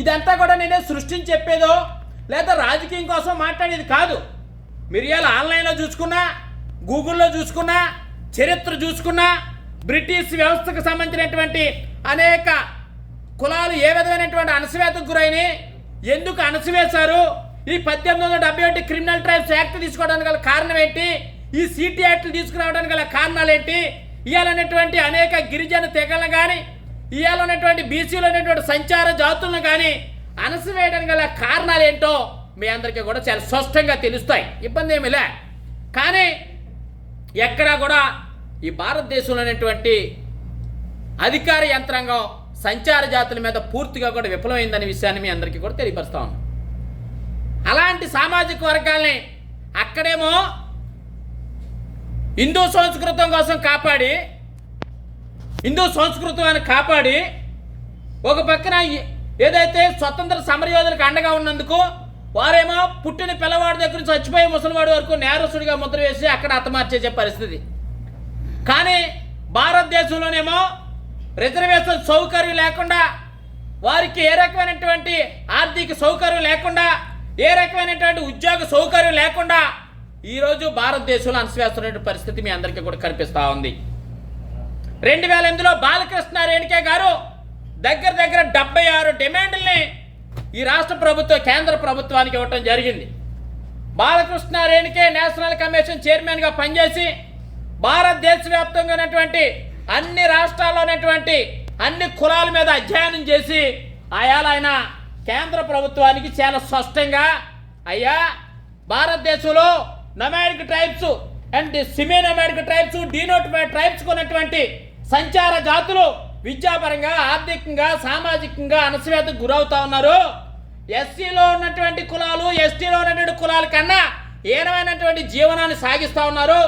ఇదంతా కూడా నేనే సృష్టించి చెప్పేదో లేదా రాజకీయం కోసం మాట్లాడేది కాదు. మీరు ఆన్లైన్లో చూసుకున్నా గూగుల్లో చూసుకున్నా చరిత్ర చూసుకున్నా బ్రిటిష్ వ్యవస్థకు సంబంధించినటువంటి అనేక కులాలు ఏ విధమైనటువంటి అణసివేతకు గురైనాయి ఎందుకు అణసివేశారు? ఈ పద్దెనిమిది వందల డెబ్బై ఒకటి క్రిమినల్ ట్రైబ్స్ యాక్ట్ తీసుకోవడానికి గల కారణం ఏంటి? ఈ సిటీ యాక్ట్లు తీసుకురావడానికి గల కారణాలు ఏంటి? ఇవాళ అనేక గిరిజన తెగలను కానీ ఇవాళ ఉన్నటువంటి బీసీలో ఉన్నటువంటి సంచార జాతులను కానీ అణసివేయడానికి గల కారణాలు ఏంటో మీ అందరికీ కూడా చాలా స్పష్టంగా తెలుస్తాయి. ఇబ్బంది ఏమీ లే. కానీ ఎక్కడా కూడా ఈ భారతదేశంలో ఉన్నటువంటి అధికార యంత్రాంగం సంచార జాతుల మీద పూర్తిగా కూడా విఫలమైందనే విషయాన్ని మీ అందరికీ కూడా తెలియపరుస్తా ఉన్నాం. అలాంటి సామాజిక వర్గాల్ని అక్కడేమో హిందూ సంస్కృతం కోసం కాపాడి హిందూ సంస్కృతాన్ని కాపాడి ఒక పక్కన ఏదైతే స్వతంత్ర సమరయోధులకు అండగా ఉన్నందుకు వారేమో పుట్టిన పిల్లవాడి దగ్గర నుంచి చచ్చిపోయే ముసలివాడి వరకు నేరస్తుడిగా ముద్ర వేసి అక్కడ హతమార్చేసే పరిస్థితి. కానీ భారతదేశంలోనేమో రిజర్వేషన్ సౌకర్యం లేకుండా వారికి ఏ రకమైనటువంటి ఆర్థిక సౌకర్యం లేకుండా ఏ రకమైనటువంటి ఉద్యోగ సౌకర్యం లేకుండా ఈరోజు భారతదేశంలో అణసివేస్తున్నటువంటి పరిస్థితి మీ అందరికీ కూడా కనిపిస్తూ ఉంది. రెండు వేల ఎనిమిదిలో బాలకృష్ణ రేణుకే గారు దగ్గర దగ్గర డెబ్బై ఆరు డిమాండ్ల్ని ఈ రాష్ట్ర ప్రభుత్వం కేంద్ర ప్రభుత్వానికి ఇవ్వటం జరిగింది. బాలకృష్ణ రేణుకే నేషనల్ కమిషన్ చైర్మన్గా పనిచేసి భారతదేశ వ్యాప్తంగా ఉన్నటువంటి అన్ని రాష్ట్రాల్లో ఉన్నటువంటి అన్ని కులాల మీద అధ్యయనం చేసి ఆయాల ఆయన కేంద్ర ప్రభుత్వానికి చాలా స్పష్టంగా అయ్యా భారతదేశంలో nomadic tribes and semi nomadic tribes denote tribes ఉన్నటువంటి సంచార జాతులు విద్యాపరంగా ఆర్థికంగా సామాజికంగా అణసివేతకు గురవుతా ఉన్నారు. ఎస్సీలో ఉన్నటువంటి కులాలు ఎస్టీలో ఉన్నటువంటి కులాల కన్నా ఏనమైనటువంటి జీవనాన్ని సాగిస్తూ ఉన్నారు.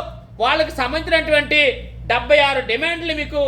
వాళ్ళకి సంబంధించినటువంటి డెబ్బై ఆరు డిమాండ్లు మీకు